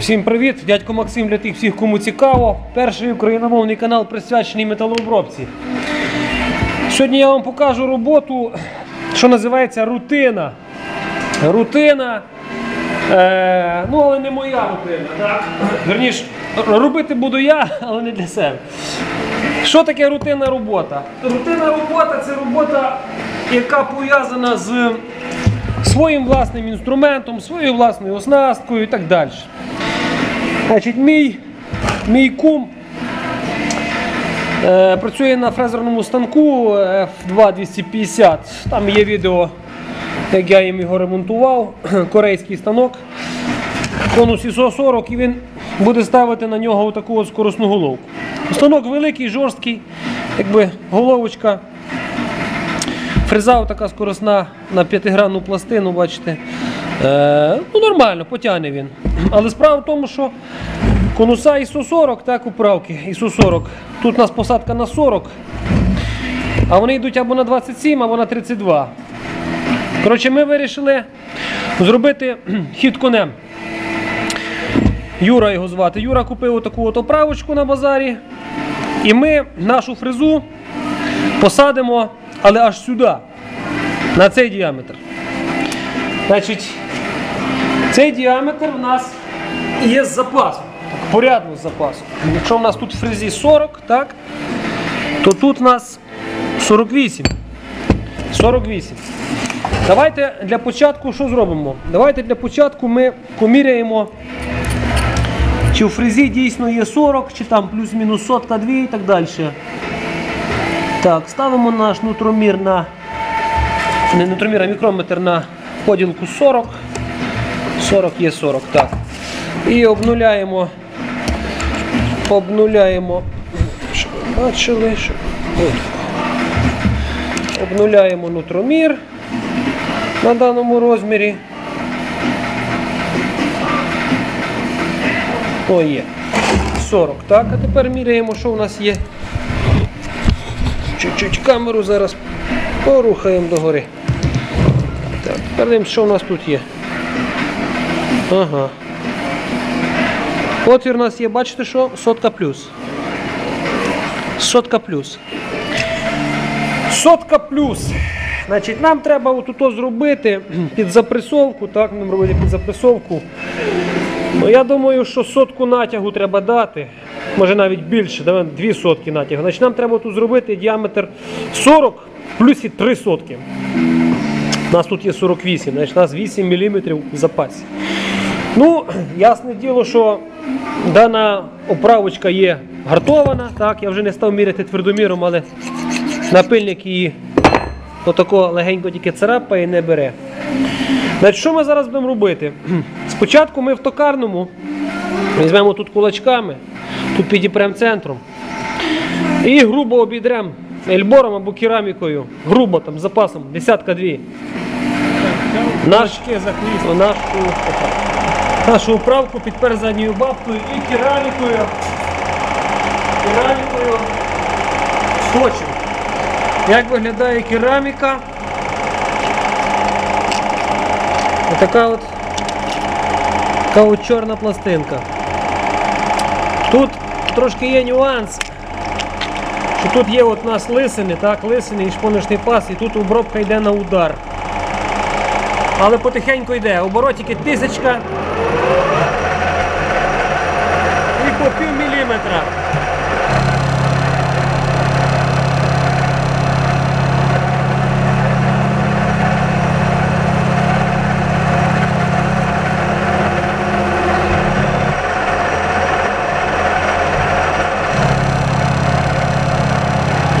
Всім привіт! Дядько Максим для тих всіх, кому цікаво. Перший україномовний канал присвячений металообробці. Сьогодні я вам покажу роботу, що називається рутина. Рутина. Е, ну, але не моя рутина. Так? Верніше, робити буду я, але не для себе. Що таке рутинна робота? Рутинна робота це робота, яка пов'язана з своїм власним інструментом, своєю власною оснасткою і так далі. Значить, мій, мій кум е, працює на фрезерному станку F2 250. Там є відео, як я їм його ремонтував. Корейський станок. Конус ISO 40 і він буде ставити на нього таку скоросну головку. Станок великий, жорсткий, якби головочка. Фреза така скоросна на п'ятигранну пластину, бачите. Е, ну Нормально, потягне він. Але справа в тому, що конуса ISO 40, так, управки ISO 40. Тут у нас посадка на 40, а вони йдуть або на 27, або на 32. Коротше, ми вирішили зробити хід конем. Юра його звати. Юра купив таку от оправочку на базарі. І ми нашу фрезу посадимо, але аж сюди, на цей діаметр. Значить, цей діаметр у нас є з запасом. Порядно з запасом. Якщо у нас тут в фрезі 40, так, то тут у нас 48. 48. Давайте для початку що зробимо? Давайте для початку ми поміряємо, чи в фрезі дійсно є 40, чи там плюс-мінус сотка 2 і так далі. Так, ставимо наш нутромір на не нутромір, а мікрометр на поділку 40. 40 є 40, так. І обнуляємо, обнуляємо, щоб ви бачили, от. обнуляємо нутромір на даному розмірі. О, є. 40. Так, а тепер міряємо, що у нас є. Чуть-чуть камеру зараз порухаємо догори. Так, тепер що у нас тут є. Ага. Отвір у нас є, бачите, що? Сотка плюс. Сотка плюс. Сотка плюс. Значить, нам треба отут зробити під запресовку, так, нам робити під запресовку. Ну, я думаю, що сотку натягу треба дати. Може навіть більше, давай, дві сотки натягу. Значить, нам треба тут зробити діаметр 40 плюс і 3 сотки. У нас тут є 48, значить у нас 8 мм в запасі. Ну, ясне діло, що дана оправочка є гартована. Так, я вже не став міряти твердоміром, але напильник її отако легенько тільки царапає і не бере. Значить, що ми зараз будемо робити? Спочатку ми в токарному візьмемо тут кулачками, тут підіпрем центром. І грубо обідрем ельбором або керамікою. Грубо там з запасом, десятка дві. Наш, нашу, нашу управку підпер задньою бабкою і керамікою. Керамікою скотчем. Як виглядає кераміка? Отака от, така от чорна пластинка. Тут трошки є нюанс, що тут є от у нас лисини, так, лисини і шпоночний пас, і тут обробка йде на удар. Але потихеньку йде. Оборотики тисячка і по пів міліметра.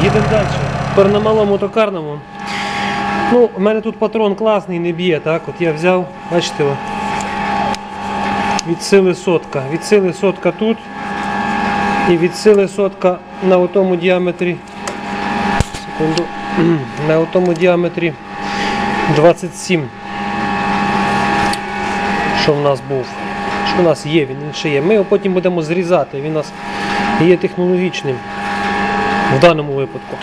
Їдемо далі. Тепер на малому токарному. Ну, у мене тут патрон класний, не б'є, так? От я взяв, бачите, від сили сотка. Від сили сотка тут. І від сили сотка на тому діаметрі. Секунду. На тому діаметрі 27. Що в нас був? Що в нас є, він ще є. Ми його потім будемо зрізати. Він у нас є технологічним в даному випадку.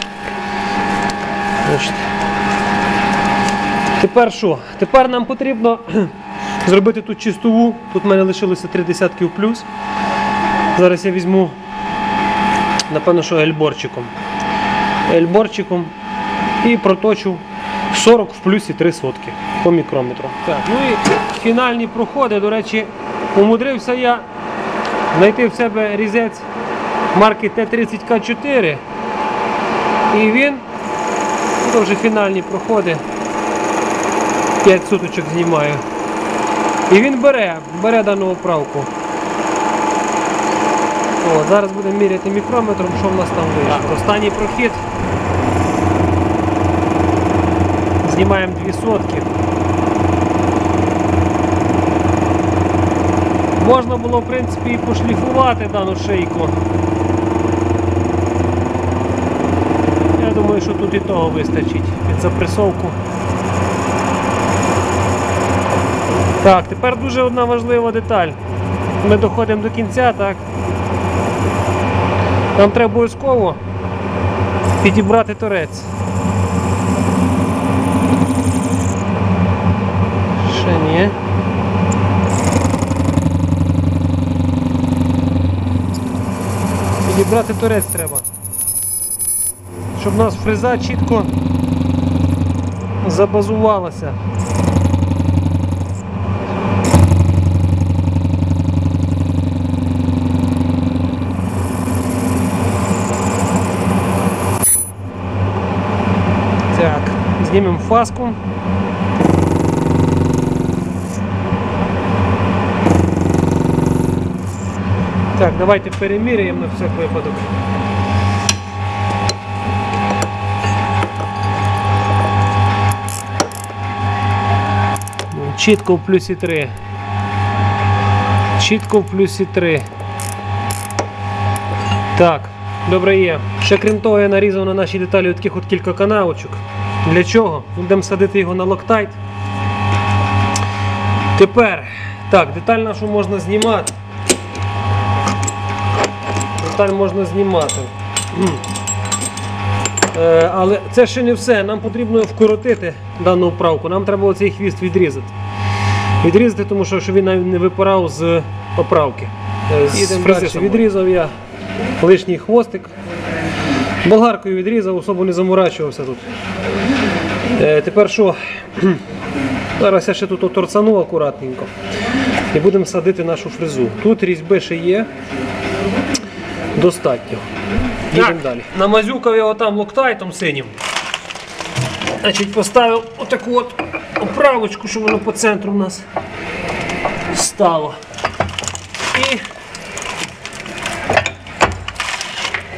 Тепер що? Тепер нам потрібно зробити тут чистову. Тут в мене лишилося три десятки в плюс. Зараз я візьму, напевно, що ельборчиком. Ельборчиком і проточу 40 в плюсі 3 сотки по мікрометру. Так, ну і фінальні проходи, до речі, умудрився я знайти в себе різець марки Т-30К4. І він, ну, то вже фінальні проходи, 5 суточок знімаю. І він бере, бере дану оправку. О, зараз будемо міряти мікрометром, що в нас там вийшло. Останній прохід. Знімаємо 2 сотки. Можна було, в принципі, і пошліфувати дану шийку. Я думаю, що тут і того вистачить під запресовку. Так, тепер дуже одна важлива деталь. Ми доходимо до кінця, так? Нам треба обов'язково підібрати торець. Ще ні. Підібрати торець треба. Щоб у нас фреза чітко забазувалася. Так, знімемо фаску. Так, давайте переміряємо на всяк випадок. Ну, Чітко в плюсі 3. Чітко в плюсі 3. Так, Добре є. Ще крім того, я нарізав на наші деталі таких от кілька канавочок. Для чого? Будемо садити його на локтайт. Тепер, так, деталь нашу можна знімати. Деталь можна знімати. Е, але це ще не все. Нам потрібно вкоротити дану вправку. Нам треба оцей хвіст відрізати. Відрізати, тому що щоб він навіть не випирав з поправки. Е, З. Відрізав я лишній хвостик. Болгаркою відрізав, особо не заморачувався тут. Е, тепер що? Зараз я ще тут оторцану акуратненько. І будемо садити нашу фрезу. Тут різьби ще є. Достатньо. Їдемо далі. Намазюкав я отам локтайтом синім. Значить, поставив отаку от оправочку, щоб воно по центру у нас стало. І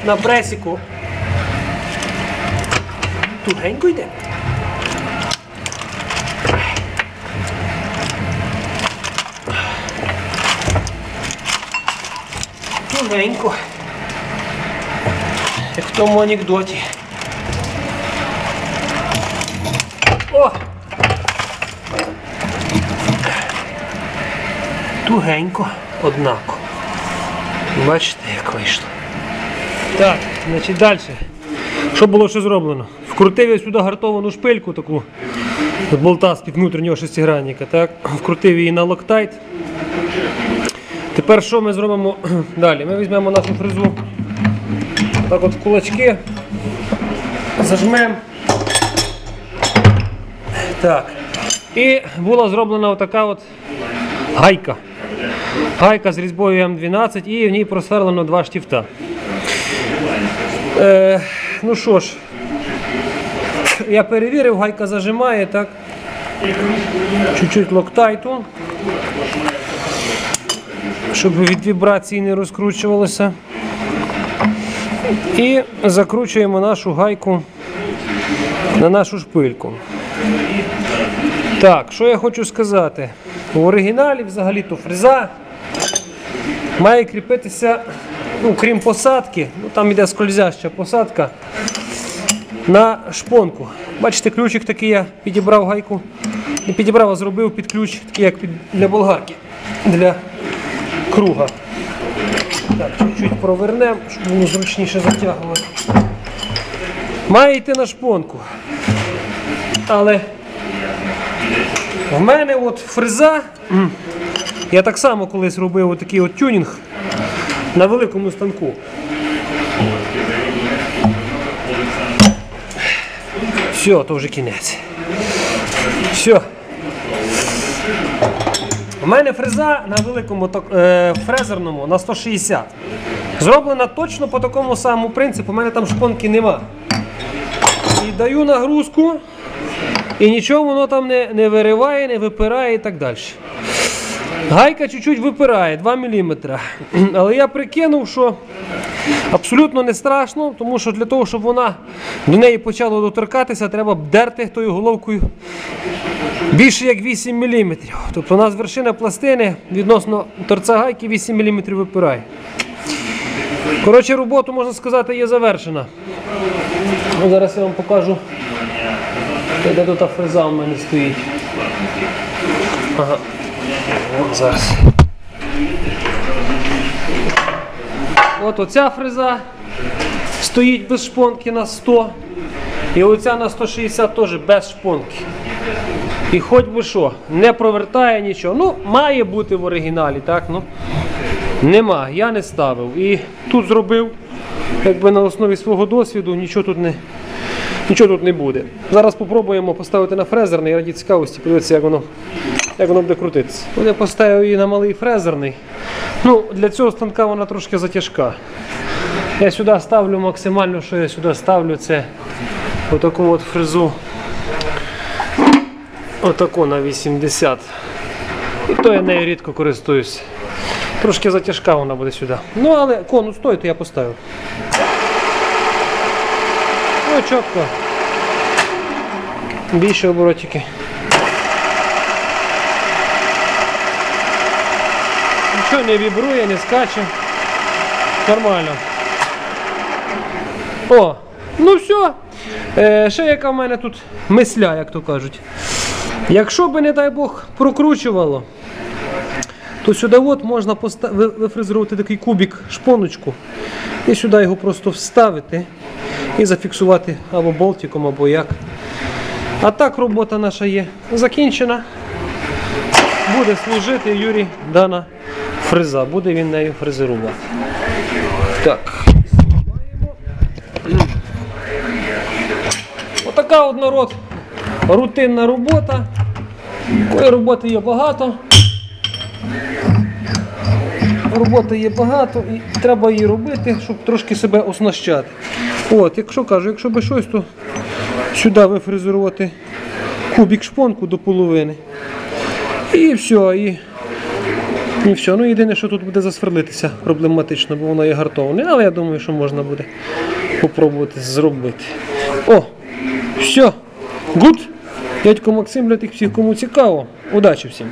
на пресіку тугенько йде. Тугенько. Як в тому анекдоті. О! Тугенько, однако. Бачите, як вийшло. Так, значить далі. Що було ще зроблено? Вкрутив я сюди гартовану шпильку таку з болта з-під внутрішнього шестигранника, так? Вкрутив її на локтайт. Тепер що ми зробимо далі? Ми візьмемо нашу фрезу так от в кулачки, зажмемо. Так. І була зроблена отака от гайка. Гайка з різьбою М12 і в ній просверлено два штифта. Е, ну що ж, я перевірив, гайка зажимає, так. Чуть-чуть локтайту, щоб від вібрації не розкручувалося. І закручуємо нашу гайку на нашу шпильку. Так, що я хочу сказати? В оригіналі взагалі-то фреза має кріпитися, ну, крім посадки, ну там іде скользяща посадка на шпонку. Бачите, ключик такий я підібрав гайку. Не підібрав, а зробив під ключ, такий як під, для болгарки, для круга. Так, чуть-чуть провернемо, щоб воно зручніше затягувати. Має йти на шпонку. Але В мене от фреза. Я так само колись робив такий от тюнінг на великому станку. Все, то вже кінець. Все. У мене фреза на великому е, фрезерному на 160. Зроблена точно по такому самому принципу. У мене там шпонки нема. І даю нагрузку, і нічого воно там не, не вириває, не випирає і так далі. Гайка чуть-чуть випирає 2 мм. Але я прикинув, що абсолютно не страшно, тому що для того, щоб вона до неї почала доторкатися, треба дерти тою головкою більше як 8 мм. Тобто у нас вершина пластини відносно торця гайки 8 мм випирає. Коротше, робота, можна сказати, є завершена. Ну, зараз я вам покажу, де тут та фреза у мене стоїть. Ага. От зараз. От оця фреза стоїть без шпонки на 100. І оця на 160 теж без шпонки. І хоч би що, не провертає нічого. Ну, має бути в оригіналі, так? Ну, нема, я не ставив. І тут зробив, якби на основі свого досвіду, нічого тут не, нічого тут не буде. Зараз спробуємо поставити на фрезерний, раді цікавості, подивитися, як воно, як воно буде крутитися. Я поставив її на малий фрезерний. Ну, для цього станка вона трошки затяжка. Я сюди ставлю максимально, що я сюди ставлю, це отаку от фрезу. Отаку на 80. І то я нею рідко користуюсь. Трошки затяжка вона буде сюди. Ну, але конус той, то я поставив. Ну, чітко. Більше оборотики. Нічого не вібрує, не скаче. Нормально. О, ну все. Е, ще яка в мене тут мисля, як то кажуть. Якщо би, не дай Бог, прокручувало, то сюди от можна вифрезерувати такий кубик шпоночку і сюди його просто вставити і зафіксувати або болтиком, або як. А так робота наша є закінчена. Буде служити Юрій дана фреза. Буде він нею фрезерувати. Так. Отака от народ рутинна робота. Такої роботи є багато. Роботи є багато і треба її робити, щоб трошки себе оснащати. От, якщо кажу, якщо би щось, то сюди вифрезерувати кубик шпонку до половини. І все. І, і все. Ну єдине, що тут буде засверлитися проблематично, бо воно є гартоване. Але я думаю, що можна буде попробувати зробити. О! Все. Гуд. Дядько Максим для тих всіх, кому цікаво. Удачі всім.